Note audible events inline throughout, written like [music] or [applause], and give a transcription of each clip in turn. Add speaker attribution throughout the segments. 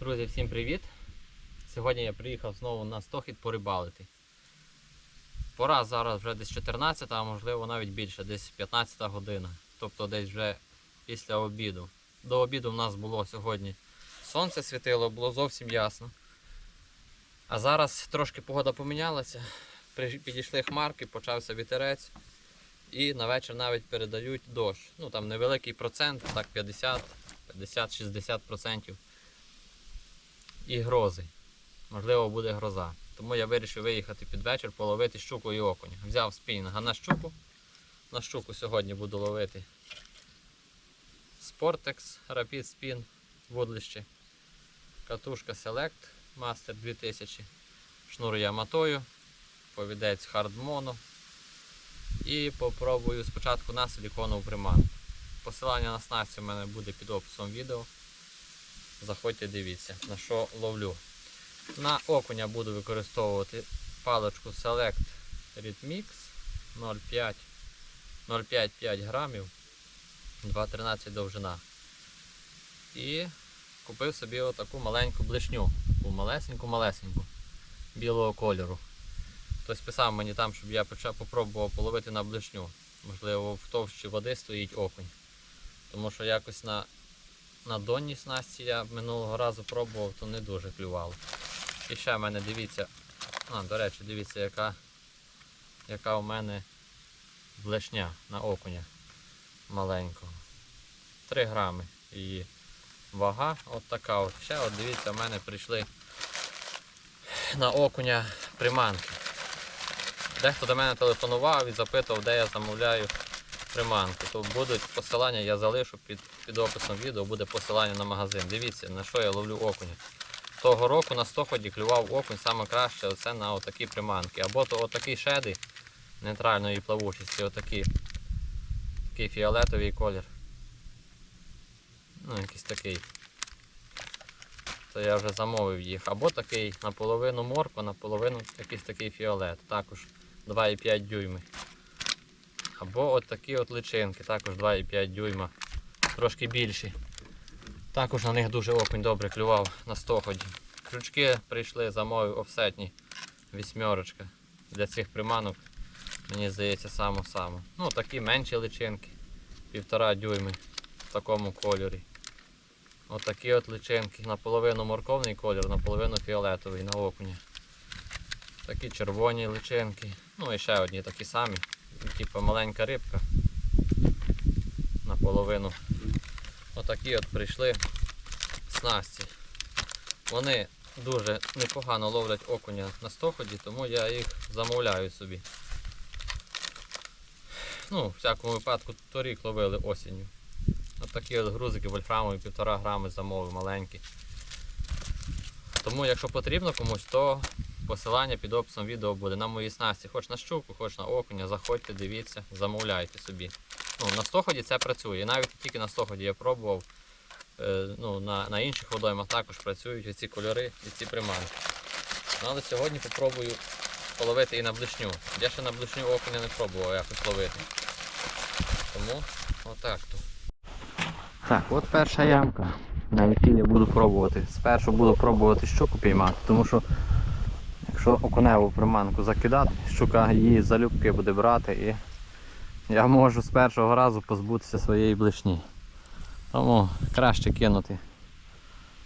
Speaker 1: Друзі, всім привіт! Сьогодні я приїхав знову на стохід порибалити. Пора зараз вже десь 14, а можливо навіть більше, десь 15 година. Тобто десь вже після обіду. До обіду в нас було сьогодні сонце світило, було зовсім ясно. А зараз трошки погода помінялася. Підійшли хмарки, почався вітерець. І на вечір навіть передають дощ. Ну там невеликий процент, так 50, 50-60% і грози. Можливо, буде гроза. Тому я вирішив виїхати під вечір, половити щуку і окуня. Взяв спінінга на щуку. На щуку сьогодні буду ловити Sportex Rapid Spin вудлище. Катушка Select Master 2000. Шнур Яматою. Повідець Hard Mono. І попробую спочатку на силіконову приманку. Посилання на снасть у мене буде під описом відео. Заходьте, дивіться, на що ловлю. На окуня буду використовувати паличку Select Rhythmix 0,5 грамів, 2,13 довжина. І купив собі отаку маленьку блишню, таку малесеньку-малесеньку білого кольору. Хтось писав мені там, щоб я почав попробував половити на блишню. Можливо, в товщі води стоїть окунь. Тому що якось на на донній снасті я минулого разу пробував, то не дуже клювало. І ще в мене дивіться, а, до речі, дивіться, яка, яка у мене блешня на окуня маленького. 3 грами її вага от така от. Ще от дивіться, в мене прийшли на окуня приманки. Дехто до мене телефонував і запитував, де я замовляю приманки. То будуть посилання, я залишу під, під описом відео, буде посилання на магазин. Дивіться, на що я ловлю окуня. Того року на стоході клював окунь саме краще оце на отакі приманки. Або то отакі шеди нейтральної плавучості, отакі. Такий фіолетовий колір. Ну, якийсь такий. То я вже замовив їх. Або такий наполовину морква, наполовину якийсь такий фіолет. Також 2,5 дюйми. Або от такі от личинки, також 2,5 дюйма, трошки більші. Також на них дуже окунь добре клював на стоході. Крючки прийшли, замовив офсетні вісьмерочка. Для цих приманок, мені здається, само-само. Ну, такі менші личинки, півтора дюйми в такому кольорі. Отакі от личинки, наполовину морковний колір, наполовину фіолетовий на окуня. Такі червоні личинки. Ну і ще одні такі самі. Типу маленька рибка. Наполовину. Отакі от прийшли снасті. Вони дуже непогано ловлять окуня на стоході, тому я їх замовляю собі. Ну, в всякому випадку торік ловили осінню. Отакі от грузики вольфрамові, півтора грами замовив маленькі. Тому якщо потрібно комусь, то посилання під описом відео буде на моїй снасті. Хоч на щуку, хоч на окуня, заходьте, дивіться, замовляйте собі. Ну, на стоході це працює. І навіть тільки на стоході я пробував. Е, ну, на, на інших водоймах також працюють оці кольори і ці приманки. Ну, але сьогодні попробую половити і на блишню. Я ще на блишню окуня не пробував якось ловити. Тому отак то. Так, от перша ямка, на якій я буду пробувати. Спершу буду пробувати щуку піймати, тому що якщо окуневу приманку закидати, щука її залюбки буде брати і я можу з першого разу позбутися своєї блишні. Тому краще кинути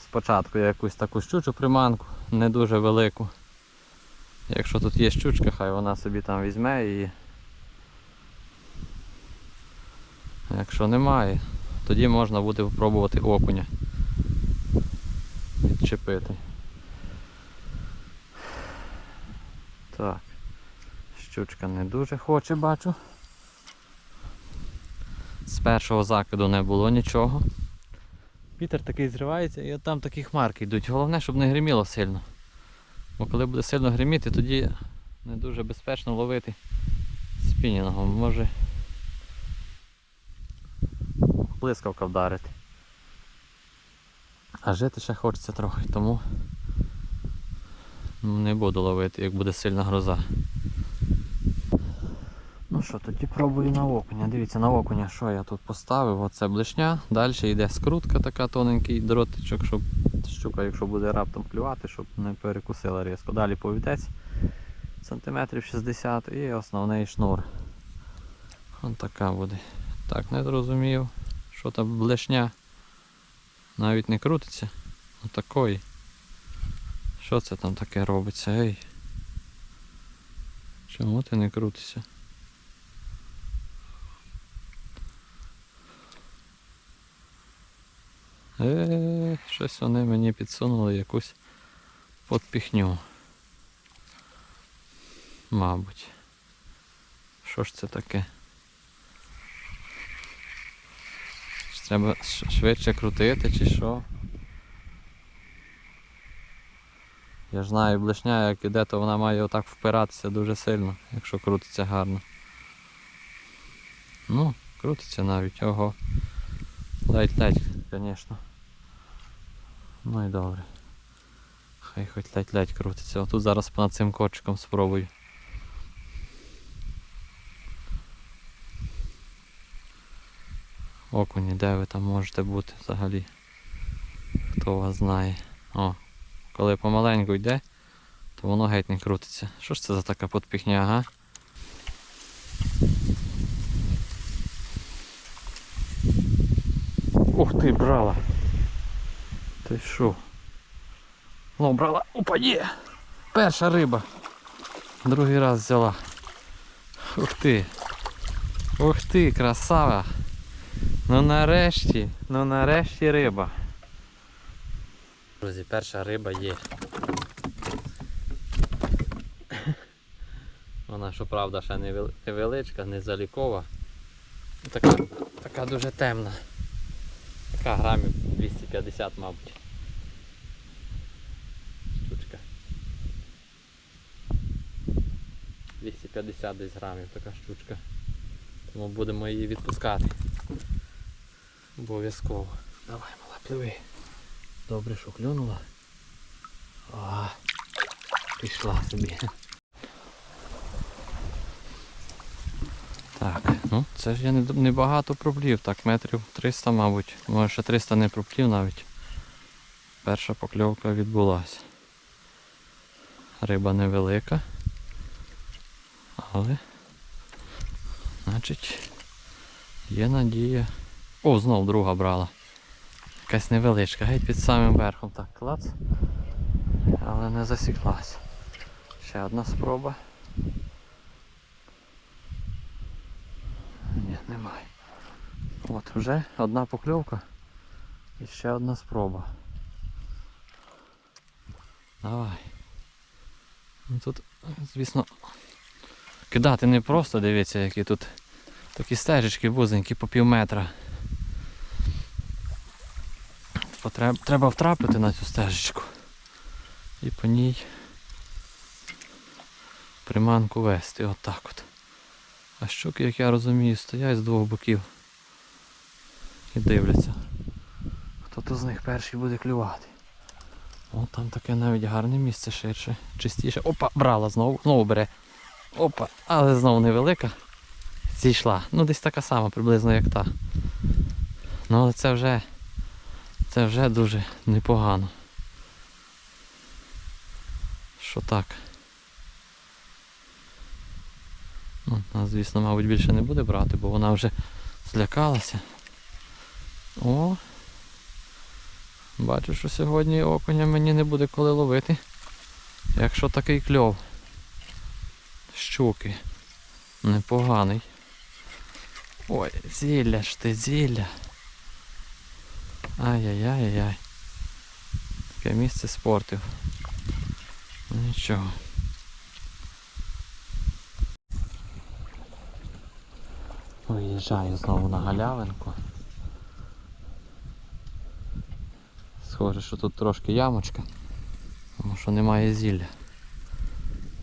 Speaker 1: спочатку якусь таку щучу приманку, не дуже велику. Якщо тут є щучка, хай вона собі там візьме і якщо немає, тоді можна буде спробувати окуня відчепити. Так, щучка не дуже хоче, бачу. З першого закиду не було нічого. Вітер такий зривається і от там такі хмарки йдуть. Головне, щоб не гриміло сильно. Бо коли буде сильно гриміти, тоді не дуже безпечно ловити спінінгом. Може блискавка вдарити. А жити ще хочеться трохи, тому не буду ловити, як буде сильна гроза. Ну що, тоді пробую на окуня. Дивіться, на окуня, що я тут поставив. Оце блишня. Далі йде скрутка така тоненький дротичок, щоб щука, якщо буде раптом клювати, щоб не перекусила різко. Далі повідець сантиметрів 60 і основний шнур. Ось така буде. Так, не зрозумів, що там блешня. Навіть не крутиться. Отакої. Що це там таке робиться? Ей? Чому ти не крутишся? Е, щось вони мені підсунули якусь подпіхню. Мабуть. Що ж це таке? Треба швидше крутити чи що? Я ж знаю, блешня, як іде, то вона має отак впиратися дуже сильно, якщо крутиться гарно. Ну, крутиться навіть, ого. Ледь-ледь, звісно. Ну і добре. Хай хоч ледь-ледь крутиться. Отут зараз над цим корчиком спробую. Окуні, де ви там можете бути взагалі? Хто вас знає? О, коли помаленьку йде, то воно геть не крутиться. Що ж це за така подпіхня, ага? Ух ти, брала. Ти що? Ну, брала. Опа, є! Перша риба. Другий раз взяла. Ух ти. Ух ти, красава. Ну нарешті, ну нарешті риба. Друзі, перша риба є. Вона, щоправда, ще невеличка, не залікова. Така, така дуже темна. Така грамів 250, мабуть. Штучка. 250 десь грамів така штучка. Тому будемо її відпускати. Обов'язково. Давай, мала, пливи. Добре, що клюнула. А, пішла собі. Так, ну це ж я не- небагато проплів, так метрів 300, мабуть. Може ще 300 не проплів навіть. Перша покльовка відбулася. Риба невелика. Але значить є надія. О, знов друга брала. Якась невеличка, геть під самим верхом. Так, клац. Але не засіклась. Ще одна спроба. Ні, немає. От вже одна покльовка і ще одна спроба. Давай. Ну, Тут, звісно, кидати не просто, дивіться, які тут такі стежечки вузенькі по пів метра. Потреб- Треба втрапити на цю стежечку і по ній приманку вести отак от. А щуки, як я розумію, стоять з двох боків і дивляться. Хто то з них перший буде клювати. О, там таке навіть гарне місце ширше, чистіше. Опа, брала знову, знову бере. Опа, але знову невелика. Зійшла. Ну десь така сама приблизно як та. Ну але це вже це вже дуже непогано. Що так. Ну, вона, звісно, мабуть, більше не буде брати, бо вона вже злякалася. О! Бачу, що сьогодні окуня мені не буде коли ловити. Якщо такий кльов. Щуки. Непоганий. Ой, зілля ж ти, зілля. Ай-яй-яй-яй. Таке місце спортив. Ну, Нічого. Виїжджаю знову на галявинку. Схоже, що тут трошки ямочка, тому що немає зілля.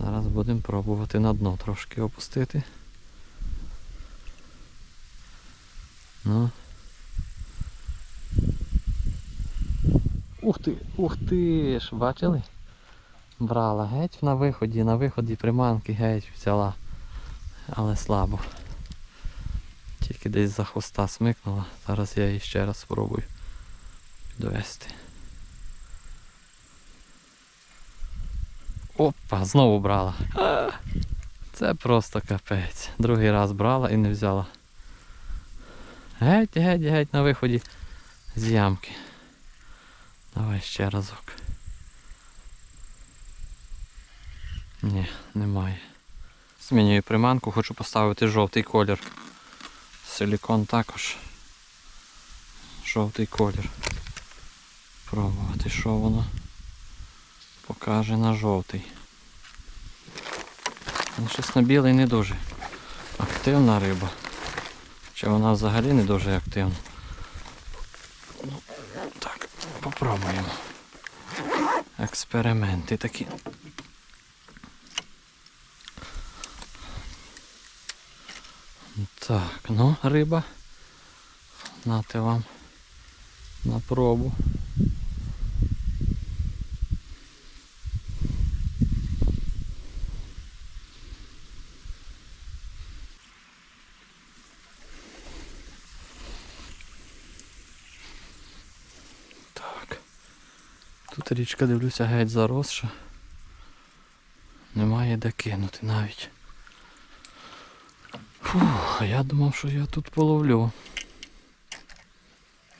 Speaker 1: Зараз будемо пробувати на дно трошки опустити. Ну. Ух ти, ух ти ж, бачили? Брала геть на виході, на виході приманки геть взяла, але слабо. Тільки десь за хвоста смикнула. Зараз я її ще раз спробую підвести. Опа, знову брала. Це просто капець. Другий раз брала і не взяла. Геть, геть, геть на виході з ямки. Давай ще разок. Ні, немає. Змінюю приманку, хочу поставити жовтий колір. Силікон також. Жовтий колір. Пробувати, що воно покаже на жовтий. Ну, щось на білий не дуже активна риба. Чи вона взагалі не дуже активна? Попробуємо. Експерименти такі. Так, ну, риба. Нате вам на пробу. Так. Тут річка, дивлюся, геть заросша. Немає де кинути навіть. Фух, а я думав, що я тут половлю.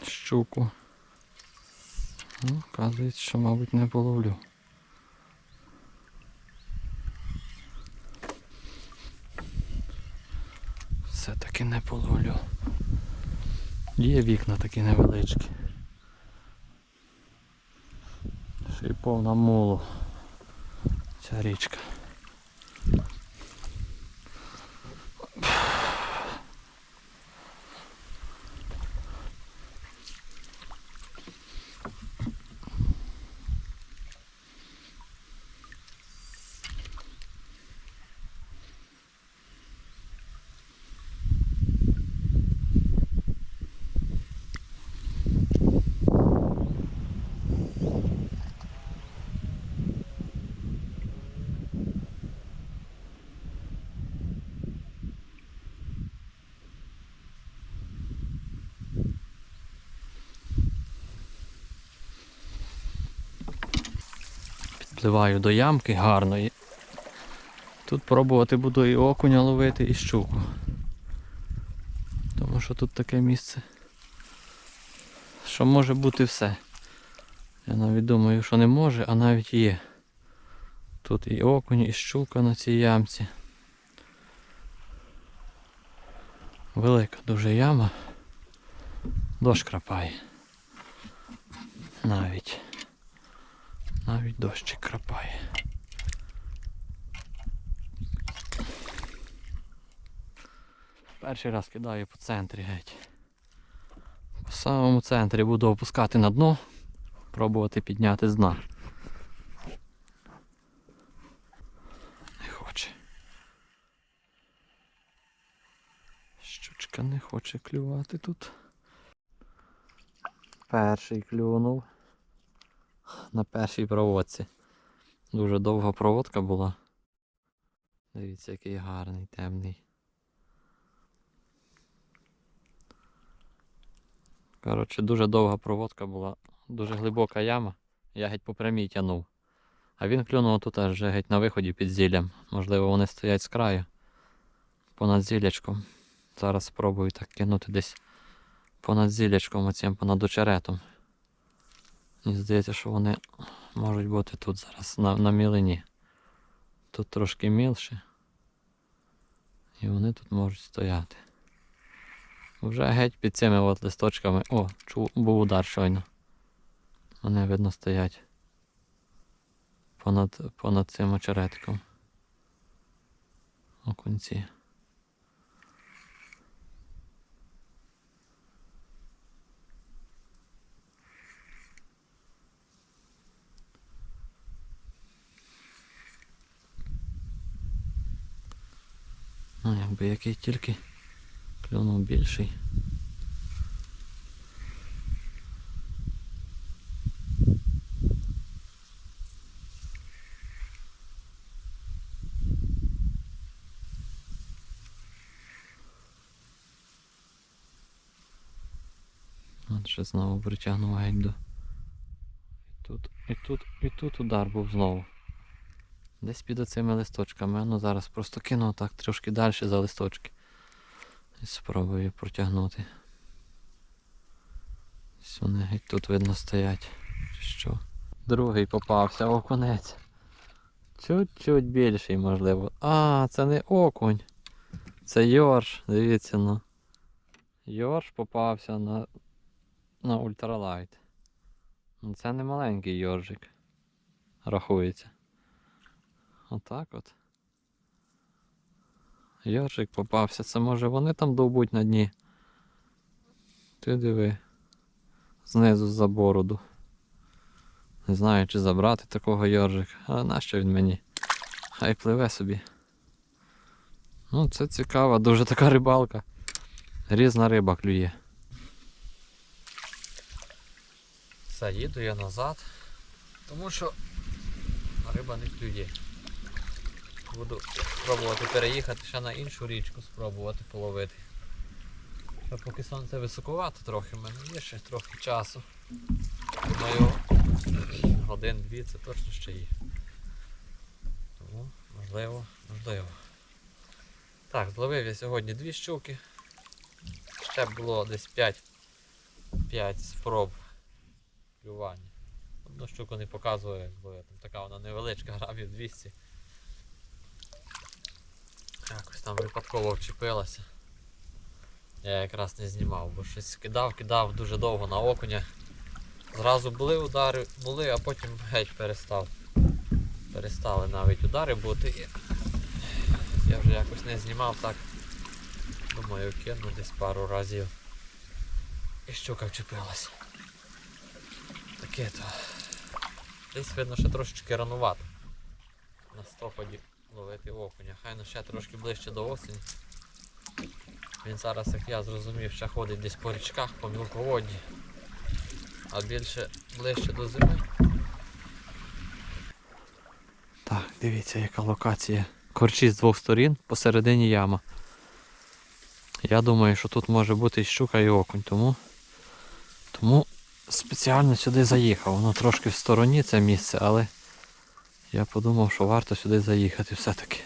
Speaker 1: Щуку. Ну, оказується, що, мабуть, не половлю. Все-таки не половлю. Є вікна такі невеличкі. Ще й повна молу. Ця річка. Підпливаю до ямки гарної. Тут пробувати буду і окуня ловити, і щуку. Тому що тут таке місце, що може бути все. Я навіть думаю, що не може, а навіть є. Тут і окунь, і щука на цій ямці. Велика дуже яма. Дощ крапає. Навіть. Навіть дощик крапає. Перший раз кидаю по центрі геть. По самому центрі буду опускати на дно, пробувати підняти з дна. Не хоче. Щучка не хоче клювати тут. Перший клюнув на першій проводці. Дуже довга проводка була. Дивіться, який гарний, темний. Коротше, дуже довга проводка була, дуже глибока яма. Я геть по прямій тянув. А він клюнув тут аж геть на виході під зіллям. Можливо, вони стоять з краю. Понад зіллячком. Зараз спробую так кинути десь понад зіллячком, оцім понад очеретом. Мені здається, що вони можуть бути тут зараз на, на мілині. Тут трошки мілше. І вони тут можуть стояти. Вже геть під цими от листочками. О, чув, був удар щойно. Вони видно стоять понад, понад цим очеретиком. Окунці. Якби який тільки клюнув більший. От ще знову притягнув геть до. І тут, і тут, і тут удар був знову. Десь під оцими листочками. Ну зараз просто кину так трошки далі за листочки. І спробую протягнути. Ось вони геть тут видно стоять. Чи що? Другий попався, окунець. Чуть-чуть більший, можливо. А, це не окунь. Це Йорш, дивіться ну. Йорш попався на, на ультралайт. Ну, Це не маленький йоржик. Рахується. Отак от. Йоржик попався. Це може вони там довбуть на дні. Ти диви. Знизу за бороду. Не знаю, чи забрати такого йоржика. А нащо він мені? Хай пливе собі. Ну, це цікава, дуже така рибалка. Різна риба клює. Все, їду я назад, тому що риба не клює. Буду спробувати переїхати ще на іншу річку, спробувати половити. Ще поки сонце високувато трохи, в мене є ще трохи часу. Думаю, годин-дві це точно ще є. Тому можливо, можливо. Так, зловив я сьогодні дві щуки. Ще було десь 5, 5 спроб клювання. Одну щуку не показую, бо там така вона невеличка, грамів 200. Якось там випадково вчепилася. Я якраз не знімав, бо щось кидав, кидав дуже довго на окуня. Зразу були удари, були, а потім геть перестав. Перестали навіть удари бути. Я вже якось не знімав так. Думаю, кину десь пару разів. І щука вчепилась. Таке то. Десь видно ще трошечки ранувато. На стопаді ловити окуня. Хай ну ще трошки ближче до осені. Він зараз, як я зрозумів, ще ходить десь по річках, по мілководді. А більше ближче до зими. Так, дивіться, яка локація. Корчі з двох сторін, посередині яма. Я думаю, що тут може бути і щука, і окунь, тому, тому спеціально сюди заїхав. Воно трошки в стороні це місце, але я подумав, що варто сюди заїхати все-таки.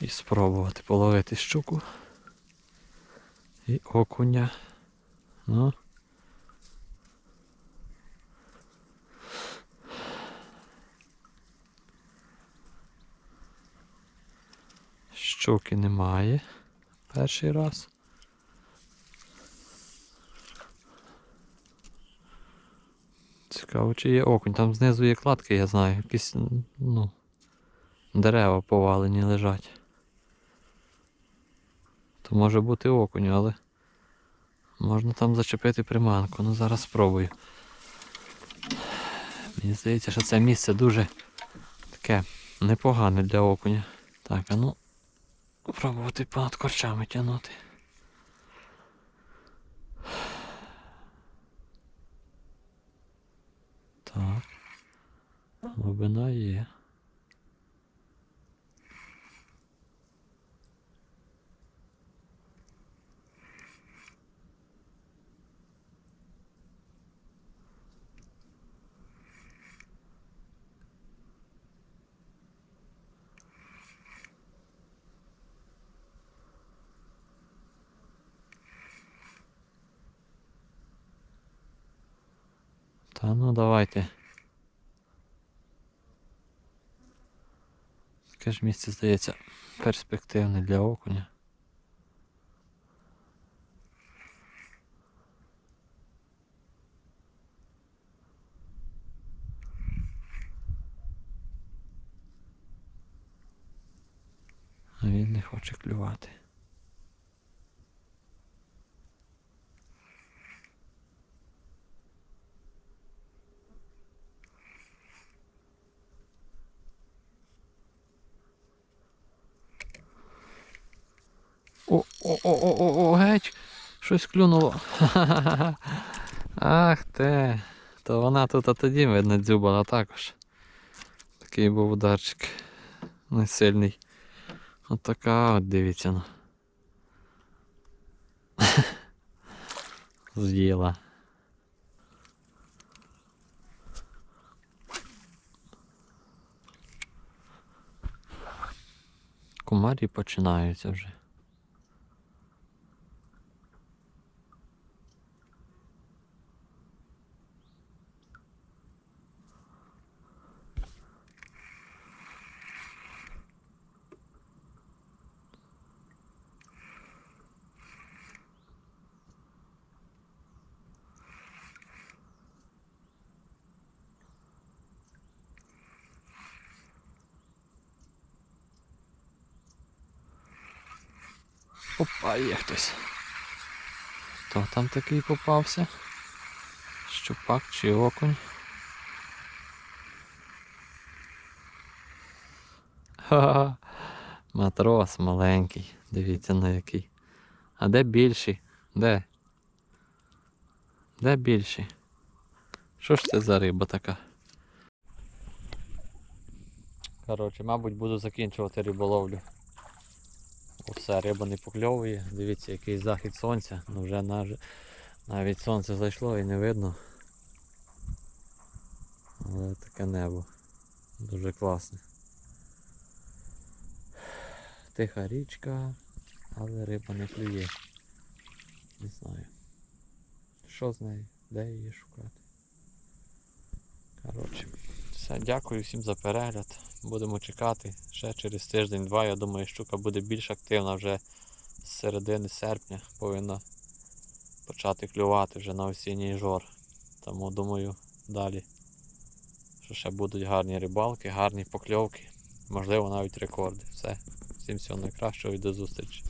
Speaker 1: І спробувати половити щуку. І окуня. Ну. Щуки немає. Перший раз. Цікаво, чи є окунь. Там знизу є кладки, я знаю. Якісь, ну, дерева повалені лежать. То може бути окунь, але можна там зачепити приманку. Ну зараз спробую. Мені здається, що це місце дуже таке непогане для окуня. Так, а ну пробувати понад корчами тягнути. Так. Глибина є. Та ну давайте. Таке ж місце здається перспективне для окуня. А він не хоче клювати. О, о, о, о, о, о, геть. Щось клюнуло. [laughs] Ах те. То вона тут а тоді, видно, дзюбала також. Такий був ударчик. Не сильний. От така от дивіться. ну. [laughs] З'їла. Комарі починаються вже. Опа, є хтось. Хто там такий попався? Щупак чи окунь? Ха-ха. Матрос маленький. Дивіться на який. А де більший? Де? Де більший? Що ж це за риба така? Коротше, мабуть, буду закінчувати риболовлю. Все, риба не покльовує. Дивіться, який захід сонця. Ну вже навіть сонце зайшло і не видно. Але таке небо. Дуже класне. Тиха річка, але риба не клює. Не знаю. Що з нею? Де її шукати? Коротше, все, дякую всім за перегляд. Будемо чекати. Ще через тиждень-два, я думаю, щука буде більш активна вже з середини серпня повинна почати клювати вже на осінній жор. Тому думаю, далі, що ще будуть гарні рибалки, гарні покльовки, можливо навіть рекорди. Все. Всім всього найкращого і до зустрічі.